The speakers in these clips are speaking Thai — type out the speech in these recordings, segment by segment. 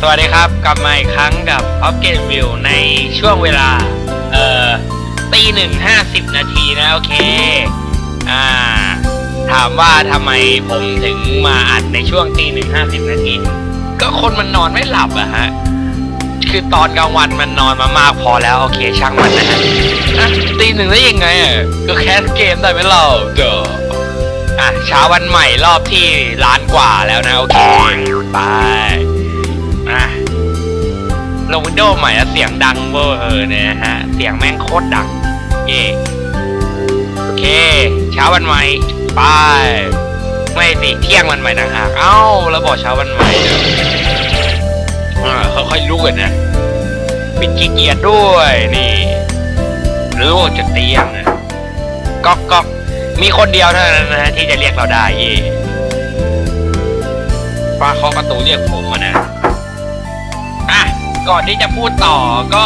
สวัสดีครับกลับมาอีกครั้งกับ o f g a m e View ในช่วงเวลา เอ่อตีหนึ่งห้าสิบนาทีนะโอเค อ่า ถามว่าทำไมผมถึงมาอัดในช่วงตีหนึ่งห้าสิบนาที ก็คนมันนอนไม่หลับอะฮะ คือตอนกลางวันมันนอนมามากพอแล้ว โอเคช่างมันนะฮะตีหนึ่งได้ยังไงอะก็แคสเกมได้ไหมเราเด้ออะเช้าวันใหม่รอบที่ล้านกว่าแล้วนะ โอเค ไป ลงวินโดว์ใหม่แล้วเสียงดังเวอร์เนี่ยฮะ เสียงแม่งโคตรดัง เย่โอเค เช้าวันใหม่ไปไม่สิเที่ยงวันใหม่ต่างหากเอ้าแล้วบอกเช้าวันใหม่เอะอ่าค่อยๆรู้กันนะปิดขี้เกียจด้วยนี่หรือว่าจะเตียงนะก๊อกก๊อกมีคนเดียวเท่านั้นนะฮะที่จะเรียกเราได้เย่ฟ้าเคาะประตูเรียกผม ก่อนที่จะพูดต่อก็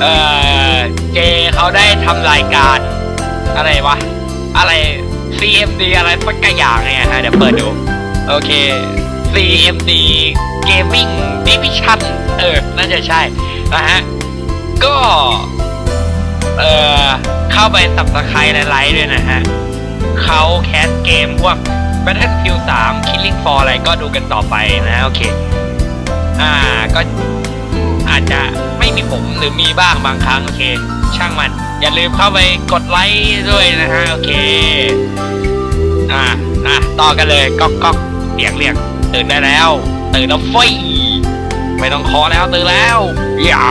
เออเจเขาได้ทำรายการ อะไรวะ อะไร CMD อะไรสักอย่างเนี่ยฮะเดี๋ยวเปิดดู โอเค CMD Gaming Division เออ น่าจะใช่ นะฮะ ก็ เออเข้าไปสับสไคร์ไลค์ด้วยนะฮะเขาแคสเกมพวก Battlefield 3 Killing for อะไรก็ดูกันต่อไปนะ โอเค อ่าก็อาจจะไม่มีผมหรือมีบ้างบางครั้งโอเค ช่างมัน อย่าลืมเข้าไปกดไลค์ด้วยนะฮะโอเค อ่าอะต่อกันเลยก๊อกก๊อกเสียงเรียกตื่นได้แล้ว ตื่นแล้วไฟไม่ต้องคอแล้วตื่นแล้วอย่า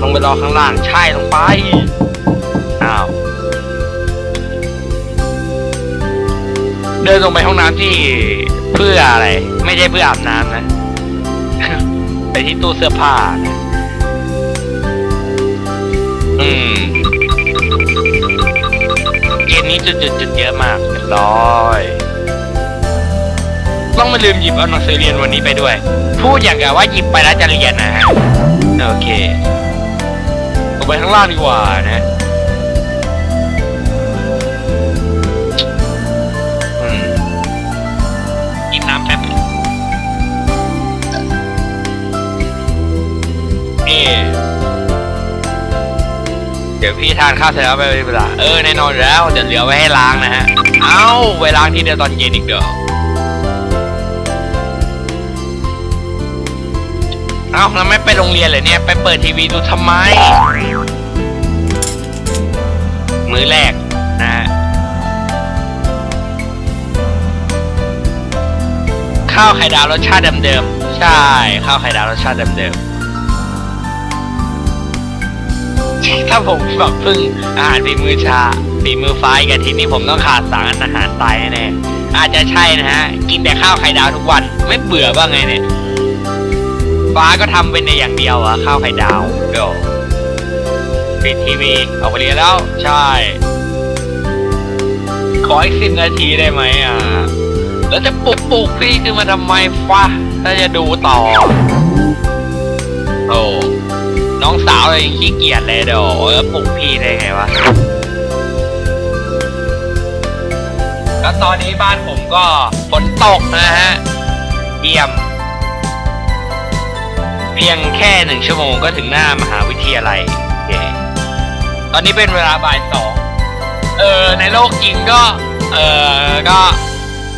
ลงไปรอข้างล่างใช่ลงไปอ้าวเดินลงไปห้องน้ำที่ พื่ออะไร ไม่ใช่เพื่ออาบน้ำนะ ไปที่ตู้เสื้อผ้า อืม เกมนี้จุดจุดจุดๆเยอะมากเรียบร้อย ต้องไม่ลืมหยิบเอาหนังสือเรียนวันนี้ไปด้วย พูดอย่างกับว่าหยิบไปแล้วจะเรียนนะฮะโอเคลงไปข้างล่างดีกว่านะ ยวพี่ทานข้าวเสร็จแล้วไปเวลาเออแน่นอนอยู่แล้วเดี๋ยวเหลือไว้ให้ล้างนะฮะ เอ้าไว้ล้างทีเดียวตอนเย็นอีกเดี๋ยวเอ้าแล้วไม่ไปโรงเรียนเลยเนี่ย ไปเปิดทีวีดูทำไม มือแรกนะฮะข้าวไข่ดาวรสชาติเดิมๆ ใช่ ข้าวไข่ดาวรสชาติเดิมๆ ถ้าผมแบบพึ่งอาหารฝีมือชาฝีมือฟ้าอีกับทีนี้ผมต้องขาดสารอาหารตายแน่อาจจะใช่นะฮะ กินแต่ข้าวไข่ดาวทุกวัน ไม่เบื่อบ้างไงเนี่ย ฟ้าก็ทำเป็นในอย่างเดียวอะข้าวไข่ดาวเดี๋ยวปิดทีวีออกไปเรียนแล้ว ใช่ ขออีกสิบนาทีได้ไหมอะ แล้วจะปลุกปลุกพี่ขึ้นมาทำไมฟ้าถ้าจะดูต่อ โอ้ น้องสาวเลยยังขี้เกียจเลยเดี๋ยวปลุกพี่ได้ไงวะแล้วตอนนี้บ้านผมก็ฝนตกนะฮะเยี่ยม เพียงแค่หนึ่งชั่วโมงก็ถึงหน้ามหาวิทยาลัยโอเคตอนนี้เป็นเวลาบ่ายสองเออในโลกจริงก็ เออก็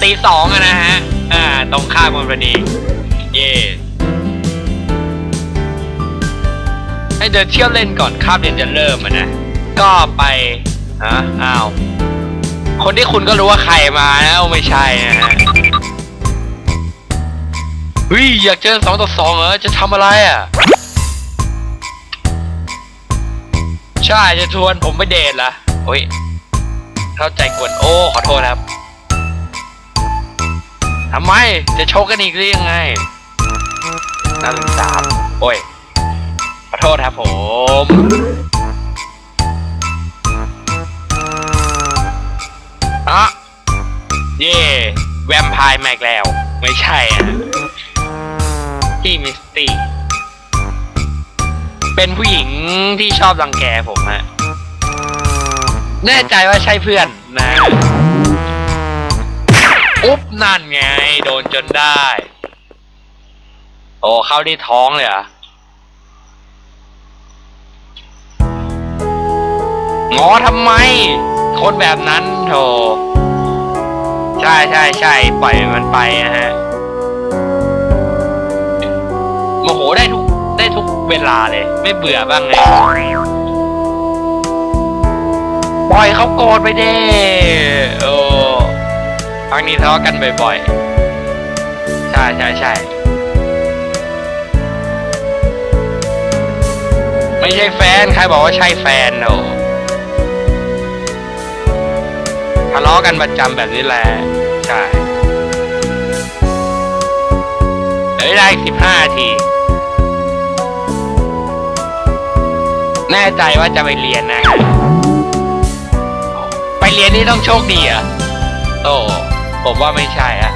ตีสองนะฮะ อ่า ตรงข้ามกันพอดี เย่ ให้เดินเที่ยวเล่นก่อนคาบเรียนจะเริ่มอะนะ ก็ไปฮะอ้าว คนที่คุณก็รู้ว่าใครมานะไม่ใช่นะฮะเฮ้ยอยากเจอสองต่อสองเหรอจะทำอะไรอะ ใช่จะชวนผมไปเดทเหรอโอ้ยเข้าใจกวนโอ้ ขอโทษครับทำไมจะโชกกันอีกหรือยังไงนันสามโอ้ย โทษครับผมอะเย่แวมไพร์แม็กแล้ว ไม่ใช่อะที่มิสตี้ เป็นผู้หญิงที่ชอบรังแกผมฮะ แน่ใจว่าใช่เพื่อนนะ อุ๊บนั่นไง โดนจนได้ โอ้เข้าที่ท้องเลยอะ งอทำไมคนแบบนั้นโถใช่ใช่ใช่ปล่อยมันไปนะฮะโมโหได้ทุกได้ทุกเวลาเลย ไม่เบื่อบ้างไงปล่อยเขาโกรธไปเด้โอ้พักนี้ทะเลาะกันบ่อยๆ ใช่ใช่ใช่ไม่ใช่แฟน ใครบอกว่าใช่แฟนโอ้ ทะเลาะกันประจำแบบนี้แหละใช่เอ้ยได้สิบห้าที แน่ใจว่าจะไปเรียนนะ ไปเรียนนี่ต้องโชคดีอะโอ้ผมว่าไม่ใช่อะ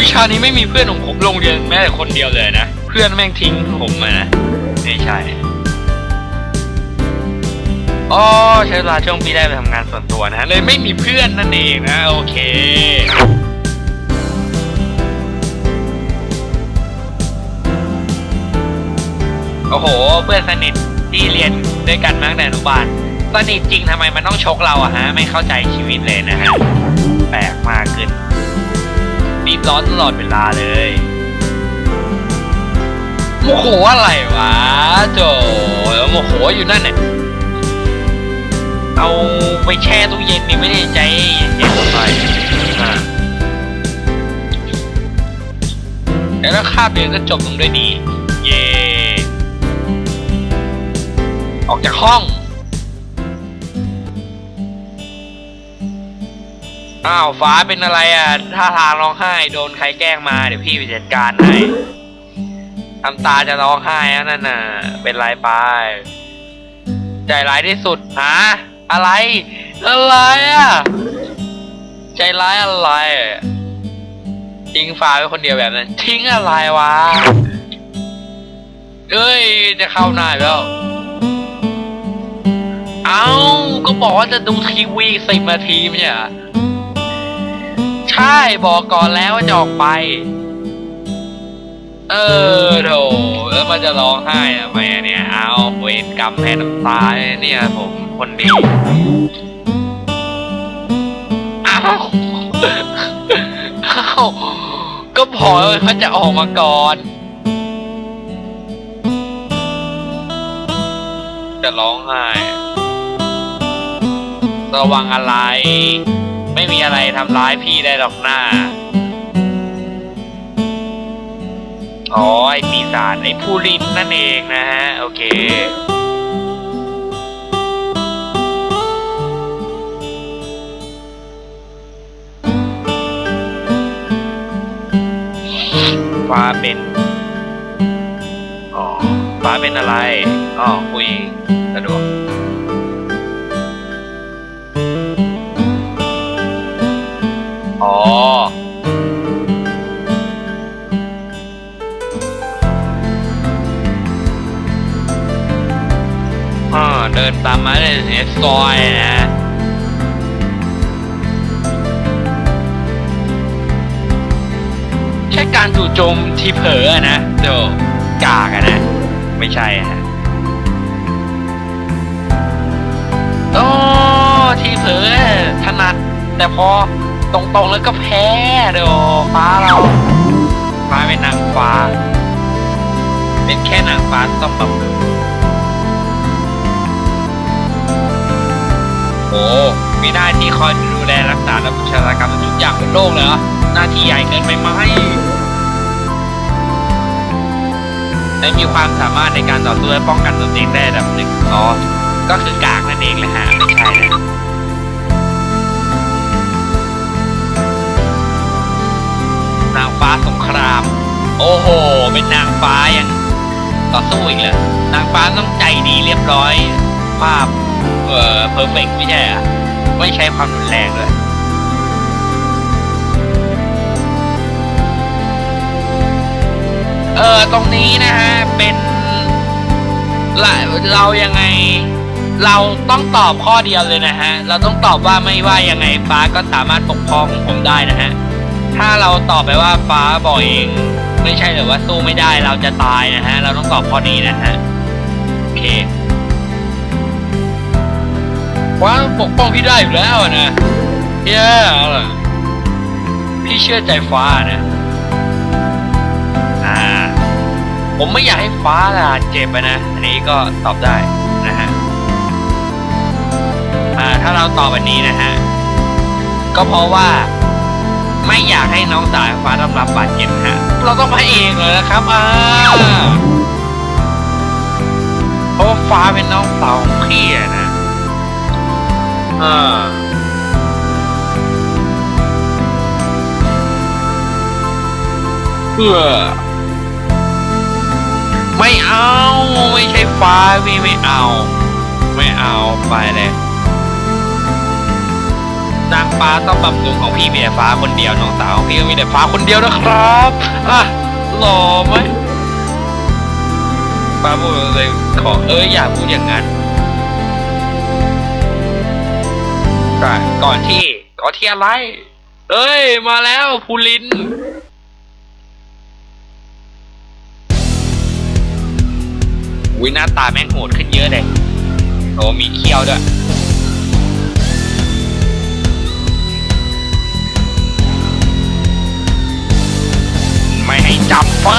วิชานี้ไม่มีเพื่อนของผมโรงเรียนแม้แต่คนเดียวเลยนะ เพื่อนแม่งทิ้งผมมานะไม่ใช่อ๋อใช้เวลาช่วงปีได้ไปทำงานส่วนตัวนะเลยไม่มีเพื่อนนั่นเองนะโอเคโอ้โห เพื่อนสนิทที่เรียนด้วยกันมาตั้งแต่อนุบาลสนิทจริงทำไมมันต้องชกเราอะฮะ ไม่เข้าใจชีวิตเลยนะฮะ แปลกมากขึ้น รีบร้อนตลอดเวลาเลยโมโหอะไรวะโจโมโหอยู่นั่นเนี่ยเอาไปแช่ตู้เย็นนี่ไม่ได้ใจเย็นๆหน่อยแล้วคาบเรียนก็จบลงด้วยดี เย่ออกจากห้อง อ้าวฟ้าเป็นอะไรอะท่าทางร้องไห้โดนใครแกล้งมาเดี๋ยวพี่ไปจัดการให้ทำตาจะร้องไห้อะนั่นน่ะ เป็นไรไปใจร้ายที่สุดฮะอะไร อะไรอะใจร้ายอะไร ทิ้งฟ้าไว้คนเดียวแบบนั้น ทิ้งอะไรวะเอ้ยจะเข้าหน้าแล้ว เอ้าก็บอกว่าจะดูทีวีสิบนาทีไม่ใช่ ใช่บอกก่อนแล้วว่าจะออกไป เออโถแล้วมันจะร้องไห้ทำไมอะเนี่ย เอาเวรกรรมให้น้ำตาเนี่ยผมคนดีเอ้าเอ้าก็บอเลยว่าจะออกมาก่อน จะร้องไห้ ระวังอะไร ไม่มีอะไรทำร้ายพี่ได้หรอกหน้า อ๋อ ไอปีศาจไอผู้ลินนั่นเองนะฮะ โอเค ฟ้าเป็น อ๋อ ฟ้าเป็นอะไร อ๋อ คุย อ๋อ อ่าเดินตามมาเลยในซอยนะแค่การจู่โจมที่เผลออะนะเดี๋ยวกากอะนะ ไม่ใช่อะฮะโอ้ที่เผลอถนัดแต่พอ ตรงๆแล้วก็แพ้เดี๋ยวฟ้าเราฟ้าเป็นนางฟ้า เป็นแค่นางฟ้าต้องแบบโอ้มีหน้าที่คอยดูแลรักษาและบูชากรรมทุกอย่างบนโลกเลยเหรอหน้าที่ใหญ่เกินไปไหมและมีความสามารถในการต่อสู้และป้องกันตนเองได้ระดับหนึ่งอ๋อก็คือกากนั่นเองแหละฮะไม่ใช่นะ ฟ้าสงคราม โอ้โห เป็นนางฟ้ายังต่อสู้อีกเหรอนางฟ้าต้องใจดีเรียบร้อย ภาพเอ่อเพอร์เฟกไม่ใช่อะไม่ใช้ความรุนแรงเลยเออตรงนี้นะฮะ เป็นเรายังไง เราต้องตอบข้อเดียวเลยนะฮะ เราต้องตอบว่าไม่ว่ายังไงฟ้าก็สามารถปกครองผมได้นะฮะ ถ้าเราตอบไปว่าฟ้าบอกเอง ไม่ใช่หรือว่าสู้ไม่ได้เราจะตายนะฮะ เราต้องตอบข้อนี้นะฮะ โอเคฟ้าปกป้องพี่ได้อยู่แล้วอะนะเย้ล่ะพี่เชื่อใจฟ้านะอ่าผมไม่อยากให้ฟ้าล่ะเจ็บนะ อันนี้ก็ตอบได้นะฮะอ่าถ้าเราตอบแบบนี้นะฮะ ก็เพราะว่า ไม่อยากให้น้องสายฟ้าต้องรับบาดเจ็บฮะ เราต้องพระเอกเลยนะครับอ่าเพราะฟ้าเป็นน้องสาวของพี่อะนะอ่าเพื่อไม่เอา ไม่ใช่ฟ้าพี่ไม่เอา ไม่เอาไปเลย นางฟ้าต้องบำรุงของพี่มีแต่ฟ้าคนเดียวน้องสาวของพี่ก็มีแต่ฟ้าคนเดียวนะครับอะหล่อไหมฟ้าพูดเลยขอเอ้ยอย่าพูดอย่างนั้นก่อนก่อนที่ก่อนที่อะไร เอ้ย มาแล้วภูลิน วิหน้าตาแม่งโหดขึ้นเยอะเลยโอ้มีเขี้ยวด้วย ไฟ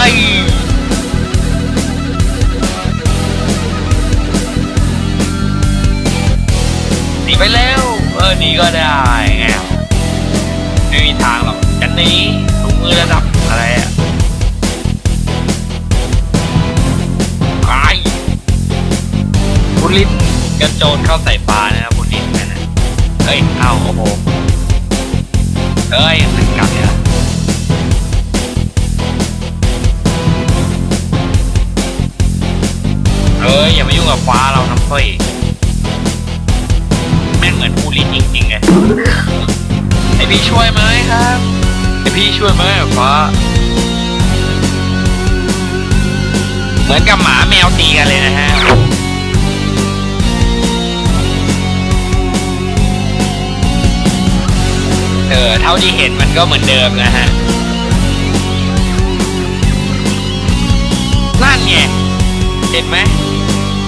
หนีไปแล้ว เออหนีก็ได้ไงไม่มีทางหรอกจะหนีถุงมือระดับอะไรอะไอ้บุลินกระโจนเข้าใส่ปลานะครับบุลินนั่นนะเฮ้ย เอาโอ้โหเฮ้ยมันกลับเนี่ย เอ้ยอย่ามายุ่งกับฟ้าเรานะเฟ้ยแม่งเหมือนบุลินจริงๆไงไอพี่ช่วยไหมครับไอพี่ช่วยไหมฟ้า เหมือนกับหมาแมวตีกันเลยนะฮะเออเท่าที่เห็นมันก็เหมือนเดิมนะฮะนั่นไง ห็นไหม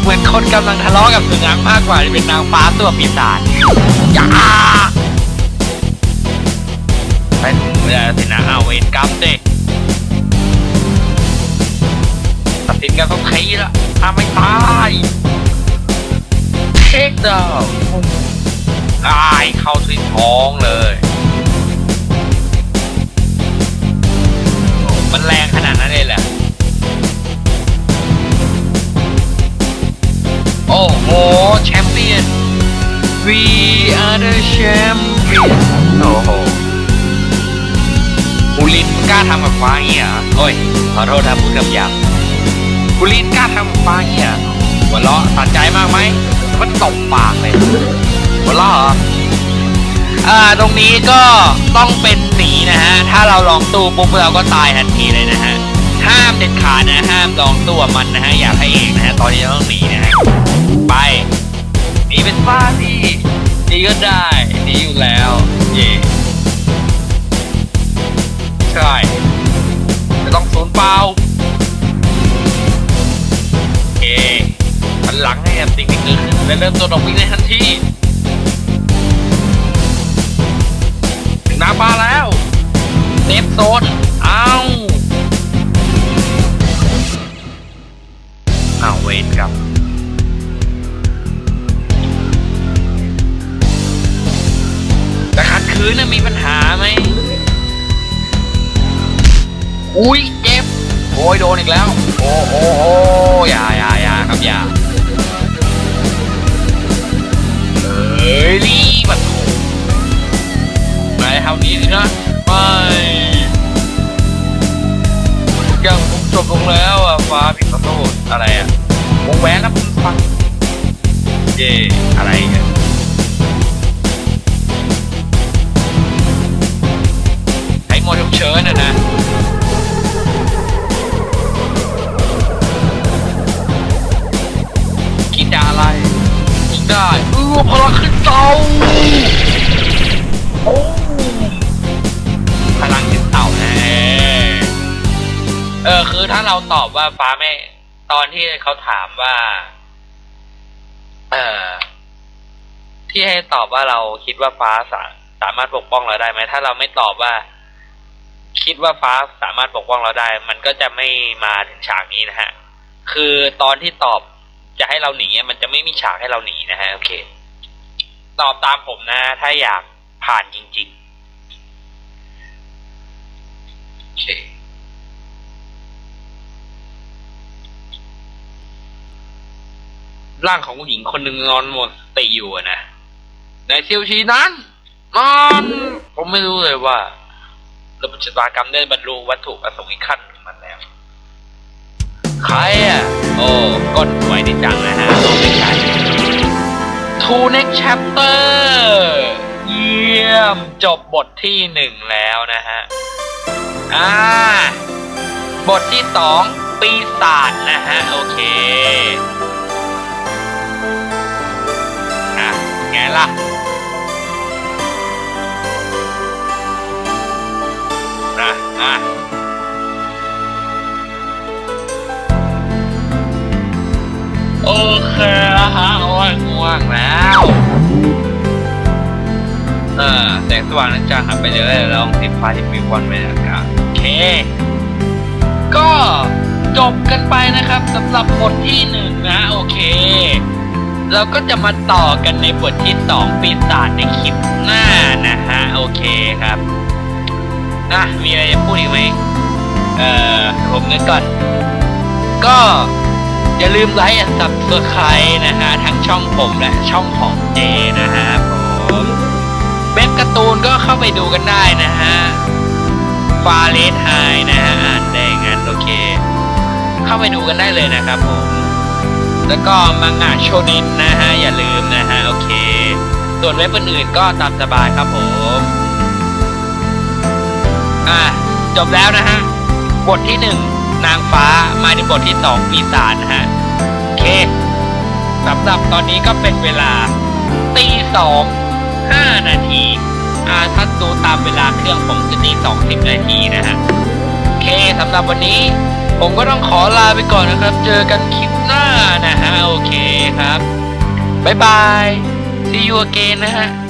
เหมือนคนกำลังทะเลาะกับสุนัขมากกว่าที่เป็นนางฟ้าตัวปีศาจอย่าไปเวลาสินะเอาเวรกรรมเด็กตัดสินกันต้องทีละถ้าไม่ตายเทคดาวตายเข้าที่ท้องเลย มันแรงขนาดนั้นเลยเหรอ อ้โห แชมเปี้ยน We are the champion โอ้โหบุลินกล้าทำกับฟ้าอย่างเงี้ยเหรอโอ้ย ขอโทษนะพูดคำหยาบบุลินกล้าทำกับฟ้าอย่างเงี้ยเหรอหัวเราะสะใจมากไหม มันตบปากเลยหัวเราะเหรออ่าตรงนี้ก็ต้องเป็นหนีนะฮะ ถ้าเราลองตู้ปุ๊บเราก็ตายทันทีเลยนะฮะ ห้ามเด็ดขาดนะ ห้ามลองตู้กับมันนะฮะ อย่าพระเอกนะฮะ ตอนนี้ต้องหนีนะฮะ ไปหนีเป็นฟ้าสิหนีก็ได้หนีอยู่แล้ว เย่ใช่จะต้องสูญเปล่าโอเคหันหลังให้กับสิ่งที่เกิดขึ้นและเริ่มตัวดอกวิ่งในทันทีถึงหน้าบ้านแล้วเซฟโซน ฟ้าพิกโซอะไรอะวงแหวนแล้วคุณฟังเย่อะไรเนี่ยให้โมเดลเชิญน่ะนะกินดาอะไรกินได้เออพลังขึ้นเตาโอ้พลังขึ้นเตาแน่เออคือ ถ้าเราตอบว่าฟ้าไม่ ตอนที่เขาถามว่า เอ่อ ที่ให้ตอบว่าเราคิดว่าฟ้าสาสามารถปกป้องเราได้ไหมถ้าเราไม่ตอบว่า คิดว่าฟ้าสามารถปกป้องเราได้ มันก็จะไม่มาถึงฉากนี้นะฮะ คือตอนที่ตอบจะให้เราหนีมันจะไม่มีฉากให้เราหนีนะฮะโอเค ตอบตามผมนะ ถ้าอยากผ่านจริงๆโอเค ร่างของผู้หญิงคนหนึ่งนอนหมดสติอยู่อะนะในเซียวชีนั้นนอนผมไม่รู้เลยว่าระบบชะตากรรมได้บรรลุวัตถุประสงค์อีกขั้นมันแล้ว ใครอะ โอ้ก้นสวยดีจังนะฮะเอาไม่ใช่ Two next chapter เยี่ยมจบบทที่หนึ่งแล้วนะฮะ อ่า บทที่สองปีศาจนะฮะ โอเค ล่ะนะอะโอเคนะฮะโอ้ยง่วงแล้ว เออแสงสว่างนั้นจางหายไปเรื่อยล้วทิศฟ้าที่มีวันบรรยากาศโอเค ก็จบกันไปนะครับสำหรับบทที่หนึ่งนะ โอเค เราก็จะมาต่อกันในบทที่สองปีศาจในคลิปหน้านะฮะ โอเคครับอะมีอะไรจะพูดอีกไหมเอ่อผมนึกก่อน ก็อย่าลืมไลค์สับสไครนะฮะ ทั้งช่องผมและช่องของเจนะฮะผมเว็บการ์ตูนก็เข้าไปดูกันได้นะฮะฟาเลสไฮนะฮะ อ่านได้งั้นโอเค เข้าไปดูกันได้เลยนะครับผม แล้วก็มังงะโชเนนนะฮะ อย่าลืมนะฮะ โอเค ส่วนเว็บอื่นๆก็ตามสบายครับผม อะ จบแล้วนะฮะ บทที่หนึ่งนางฟ้ามาในบทที่สองปีศาจนะฮะ โอเคสำหรับตอนนี้ก็เป็นเวลาตีสองห้านาทีอ่าถ้าดูตามเวลาเครื่องผมจะตีสองสิบนาทีนะฮะ โอเคสำหรับวันนี้ ผมก็ต้องขอลาไปก่อนนะครับ เจอกันคลิปหน้านะฮะ โอเคครับ บ๊ายบาย see you again นะฮะ